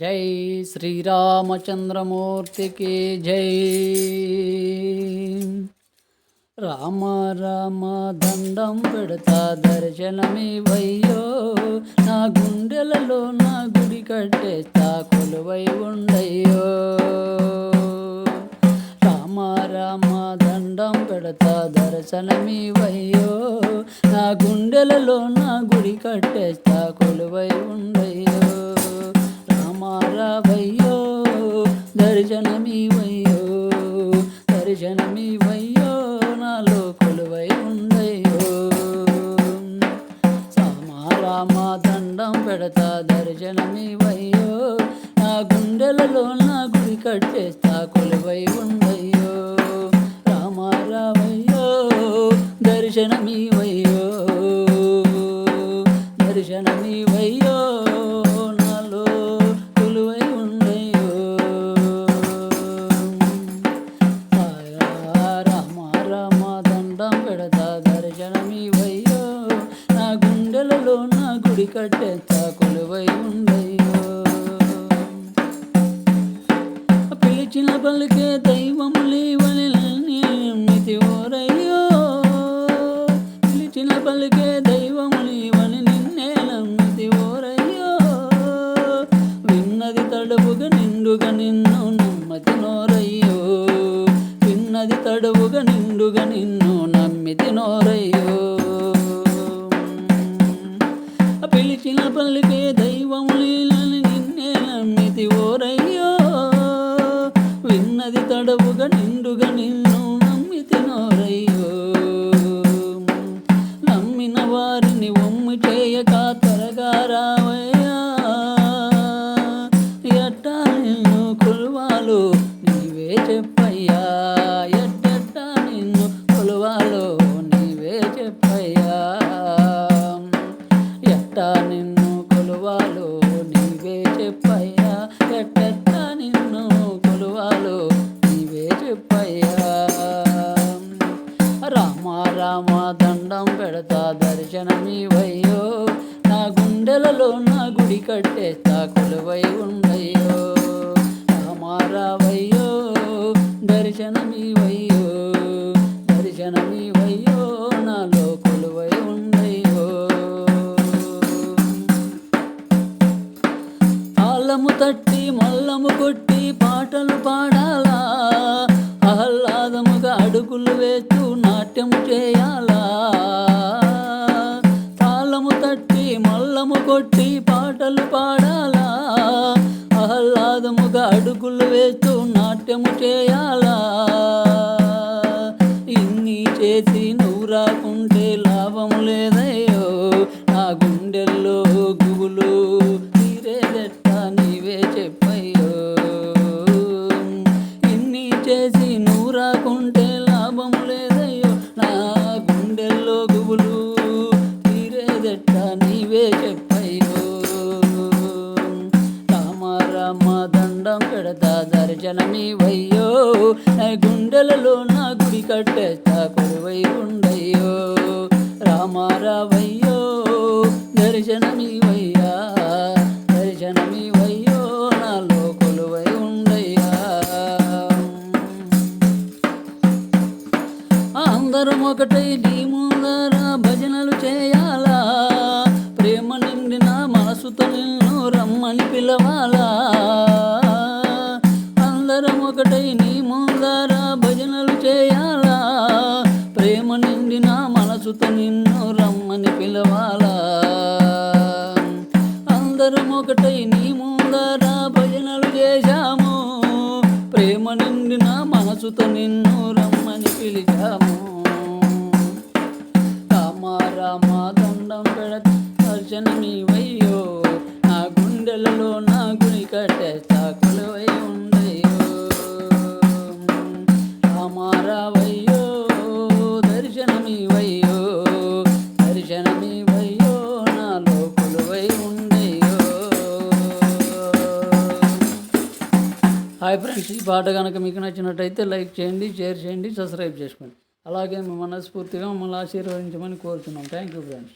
జై శ్రీరామచంద్రమూర్తికి జై. రామ రామ దండం పెడతా దర్శనమి వయ్యో నా గుండెలలో నా గుడి కట్టేస్తా కొలువై ఉండయ్యో. రామ రామ దండం పెడతా దర్శనమి వయ్యో నా గుండెలలో నా గుడి కట్టేస్తా కొలువై ఉండయ్యో. కొలువై ఉండయ్యో రామ దండం పెడతా దర్శనమి వయ్యో నా గుండెలలో నా గుడి కట్టేస్తా కొలువై ఉండయ్యో రామ రావయ్యో దర్శనమి దండం పెడతా దర్శనమి వయ్యో నా గుండెలలో నా గుడి కట్టేస్తా కొలువై ఉండయ్యో. పిలిచిన పలికే దైవము లేవని నిమ్మితి ఓరయ్యో. పిలిచిన పలికే దైవము లేవని నిన్నే నమ్మితి ఓరయ్యో. విన్నది తడువుగా నిండుగా నిన్ను నమ్మతి నోరయ్యో. విన్నది తడువుగా నిండుగా నిన్ను నమ్మితి ఓరయ్యో. విన్నది తడవుగా నిండుగా నిన్ను నమ్మితి నోరయ్యో. నమ్మిన వారిని ఒమ్మి చేయక త్వరగా రావయ్యా. ఎట్టా నిన్ను కొలువాలు నీవే చెప్పయ్యా. రామ రామ దండం పెడతా దర్శనమి వయ్యో నా గుండెలలో నా గుడి కట్టేస్తా కొలువై ఉండయ్యో. ఆహ్లాదముగా అడుగులు వేస్తూ నాట్యము చేయాలా? తాళము తట్టి మల్లము కొట్టి పాటలు పాడాలా? ఆహ్లాదముగా అడుగులు వేస్తూ నాట్యము చేయాలా? ఇన్ని చేసి నువ్వు రాకుంటే లాభం లేదయ్యో నా గుండెల్లో గుగులు తీరేదెట్ట నీవే చెప్పయ్యో. ఇన్ని చేసి రాకుంటే లాభం లేదయ్యో నా గుండెల్లో గుబులు తీరేదెట్ట నీవే చెప్పయ్యో. రామారామ దండం పెడతా దర్శనమి వయ్యో నా గుండెలలో నా గుడి కట్టేస్తా కొడువై ఉండయ్యో. రామ రావయ్యో ఒకటై నీ ముందర భజనలు చేయాలా? ప్రేమ నిండిన మనసుతో నిన్ను రమ్మని పిలవాలా? అందరం ఒకటై నీ ముందర భజనలు చేయాలా? ప్రేమ నిండిన మనసుతో నిన్ను రమ్మని పిలవాలా? అందరం ఒకటై నీ ముందర భజనలు చేశాము. ప్రేమ నిండిన మనసుతో నిన్ను రమ్మని పిలిచాము. రామ రామ దండం పెడత దర్శనమివయ్యో. నా గుండెలలో నా గుడి కట్టే కొలువై ఉండయ్యో. రామ రావయ్యో దర్శనమి వయ్యో దర్శనమి వయ్యో నాలో కొలువై ఉండయ్యో. హాయ్ ఫ్రెండ్స్ ఈ పాట కనుక మీకు నచ్చినట్టయితే లైక్ చేయండి షేర్ చేయండి సబ్స్క్రైబ్ చేసుకోండి. అలాగే మీ మనస్ఫూర్తిగా మమ్మల్ని ఆశీర్వదించమని కోరుతున్నాం. Thank you friends